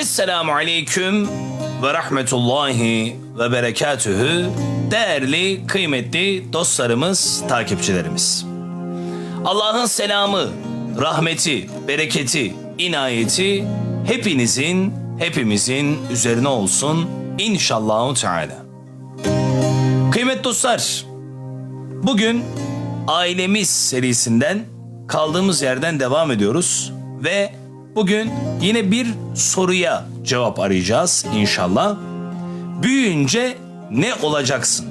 Esselamu Aleyküm ve Rahmetullahi ve Berekatühü değerli, kıymetli dostlarımız, takipçilerimiz. Allah'ın selamı, rahmeti, bereketi, inayeti hepinizin, hepimizin üzerine olsun inşallahu teala. Kıymetli dostlar, bugün ailemiz serisinden kaldığımız yerden devam ediyoruz ve bugün yine bir soruya cevap arayacağız inşallah. Büyüyünce ne olacaksın?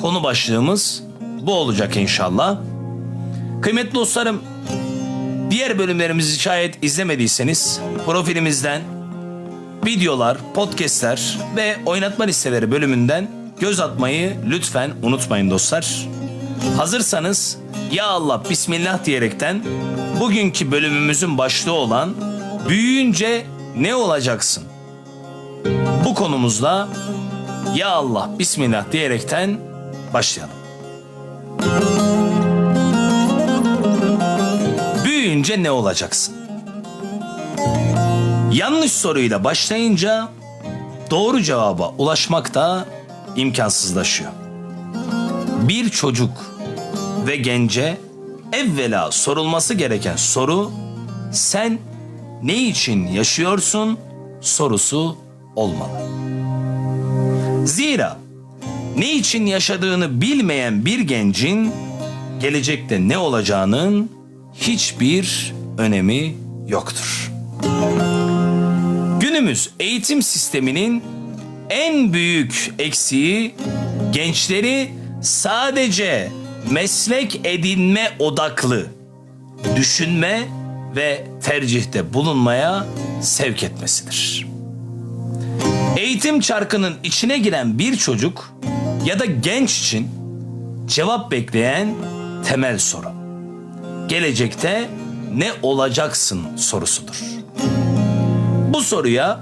Konu başlığımız bu olacak inşallah. Kıymetli dostlarım, diğer bölümlerimizi şayet izlemediyseniz profilimizden videolar, podcastler ve oynatma listeleri bölümünden göz atmayı lütfen unutmayın dostlar. Hazırsanız ya Allah Bismillah diyerekten bugünkü bölümümüzün başlığı olan büyüyünce ne olacaksın? Bu konumuzla ya Allah Bismillah diyerekten başlayalım. Büyüyünce ne olacaksın? Yanlış soruyla başlayınca doğru cevaba ulaşmak da imkansızlaşıyor. Bir çocuk ve gence evvela sorulması gereken soru sen ne için yaşıyorsun sorusu olmalı. Zira ne için yaşadığını bilmeyen bir gencin gelecekte ne olacağının hiçbir önemi yoktur. Günümüz eğitim sisteminin en büyük eksiği gençleri sadece meslek edinme odaklı düşünme ve tercihte bulunmaya sevk etmesidir. Eğitim çarkının içine giren bir çocuk ya da genç için cevap bekleyen temel soru. Gelecekte ne olacaksın sorusudur. Bu soruya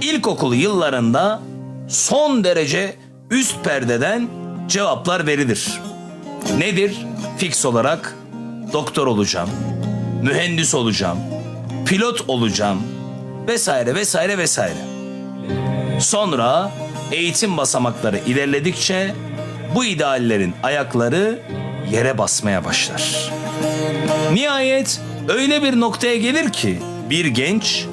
ilkokul yıllarında son derece üst perdeden cevaplar verilir. Nedir? Fix olarak doktor olacağım, mühendis olacağım, pilot olacağım vesaire vesaire vesaire. Sonra eğitim basamakları ilerledikçe bu ideallerin ayakları yere basmaya başlar. Nihayet öyle bir noktaya gelir ki bir genç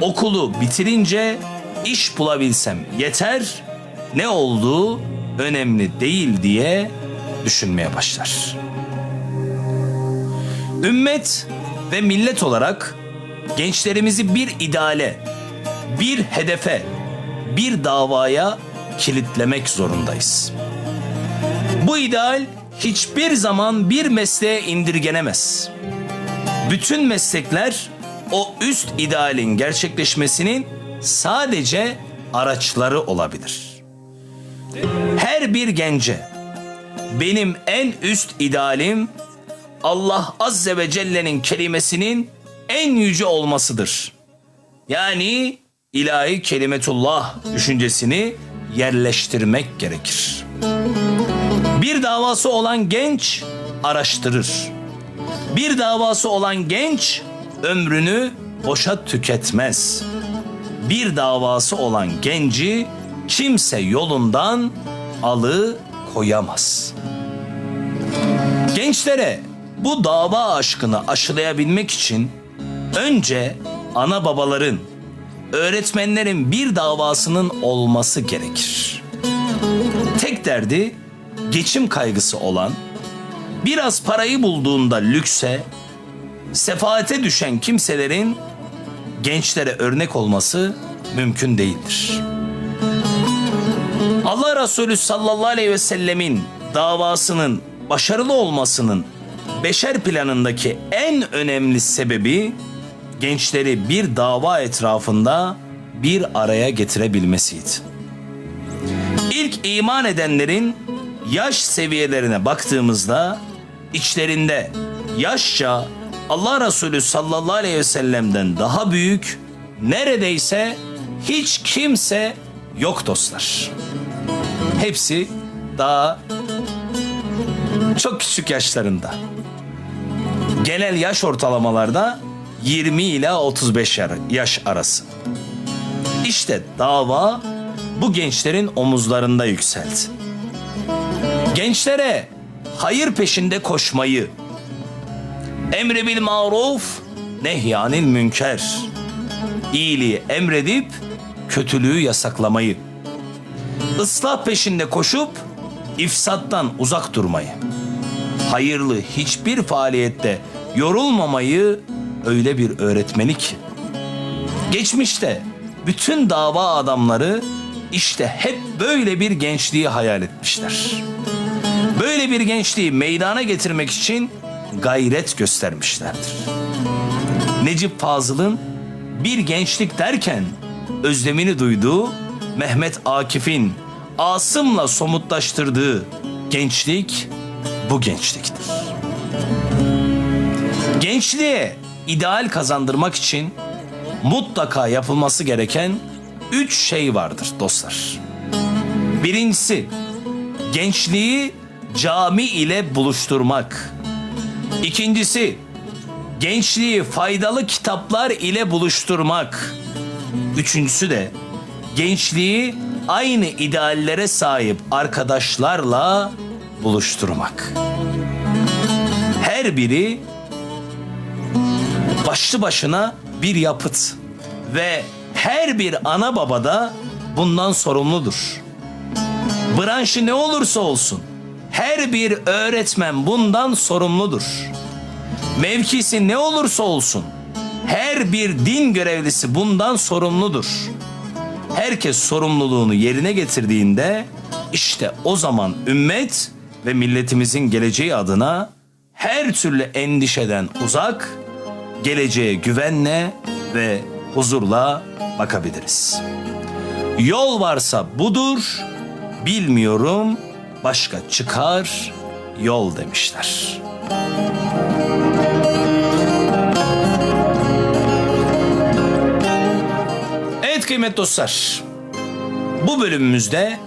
okulu bitirince iş bulabilsem yeter, ne olduğu önemli değil diye düşünmeye başlar. Ümmet ve millet olarak gençlerimizi bir ideale, bir hedefe, bir davaya kilitlemek zorundayız. Bu ideal hiçbir zaman bir mesleğe indirgenemez. Bütün meslekler o üst idealin gerçekleşmesinin sadece araçları olabilir. Her bir gence benim en üst idealim Allah Azze ve Celle'nin kelimesinin en yüce olmasıdır. Yani ilahi kelimetullah düşüncesini yerleştirmek gerekir. Bir davası olan genç araştırır. Bir davası olan genç ömrünü boşa tüketmez. Bir davası olan genci kimse yolundan alı koyamaz. Gençlere bu dava aşkını aşılayabilmek için önce ana babaların, öğretmenlerin bir davasının olması gerekir. Tek derdi geçim kaygısı olan, biraz parayı bulduğunda lükse, sefaate düşen kimselerin gençlere örnek olması mümkün değildir. Allah Resulü sallallahu aleyhi ve sellemin davasının başarılı olmasının beşer planındaki en önemli sebebi gençleri bir dava etrafında bir araya getirebilmesiydi. İlk iman edenlerin yaş seviyelerine baktığımızda içlerinde yaşça Allah Resulü sallallahu aleyhi ve sellem'den daha büyük neredeyse hiç kimse yok dostlar. Hepsi daha çok küçük yaşlarında. Genel yaş ortalamalarda 20 ila 35 yaş arası. İşte dava bu gençlerin omuzlarında yükseldi. Gençlere hayır peşinde koşmayı, emri bil maruf, nehyanil münker, iyiliği emredip kötülüğü yasaklamayı, ıslah peşinde koşup ifsattan uzak durmayı, hayırlı hiçbir faaliyette yorulmamayı öyle bir öğretmeni ki. Geçmişte bütün dava adamları işte hep böyle bir gençliği hayal etmişler. Böyle bir gençliği meydana getirmek için gayret göstermişlerdir. Necip Fazıl'ın bir gençlik derken özlemini duyduğu Mehmet Akif'in Asım'la somutlaştırdığı gençlik bu gençliktir. Gençliğe ideal kazandırmak için mutlaka yapılması gereken üç şey vardır dostlar. Birincisi gençliği cami ile buluşturmak. İkincisi gençliği faydalı kitaplar ile buluşturmak. Üçüncüsü de gençliği aynı ideallere sahip arkadaşlarla buluşturmak. Her biri başlı başına bir yapıt ve her bir ana baba da bundan sorumludur. Branşı ne olursa olsun her bir öğretmen bundan sorumludur. Mevkisi ne olursa olsun her bir din görevlisi bundan sorumludur. Herkes sorumluluğunu yerine getirdiğinde işte o zaman ümmet ve milletimizin geleceği adına her türlü endişeden uzak, geleceğe güvenle ve huzurla bakabiliriz. Yol varsa budur, bilmiyorum başka çıkar yol demişler. Evet kıymetli dostlar. Bu bölümümüzde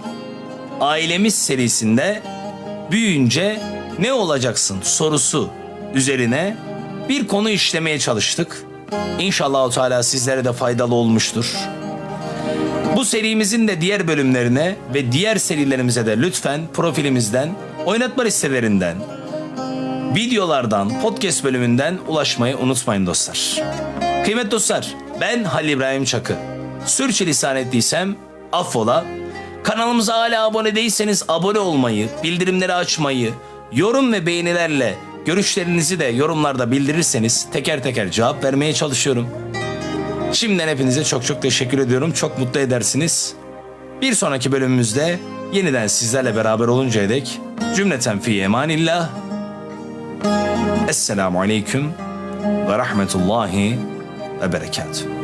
ailemiz serisinde büyüyünce ne olacaksın sorusu üzerine bir konu işlemeye çalıştık. İnşallah Teala sizlere de faydalı olmuştur. Bu serimizin de diğer bölümlerine ve diğer serilerimize de lütfen profilimizden, oynatma listelerinden, videolardan, podcast bölümünden ulaşmayı unutmayın dostlar. Kıymetli dostlar, ben Halil İbrahim Çakı. Sürçülisan ettiysem affola. Kanalımıza hala abone değilseniz abone olmayı, bildirimleri açmayı, yorum ve beğenilerle görüşlerinizi de yorumlarda bildirirseniz teker teker cevap vermeye çalışıyorum. Şimdiden hepinize çok çok teşekkür ediyorum. Çok mutlu edersiniz. Bir sonraki bölümümüzde yeniden sizlerle beraber oluncaya dek cümleten fi emanillah. Esselamu aleyküm ve rahmetullahi ve berekatuhu.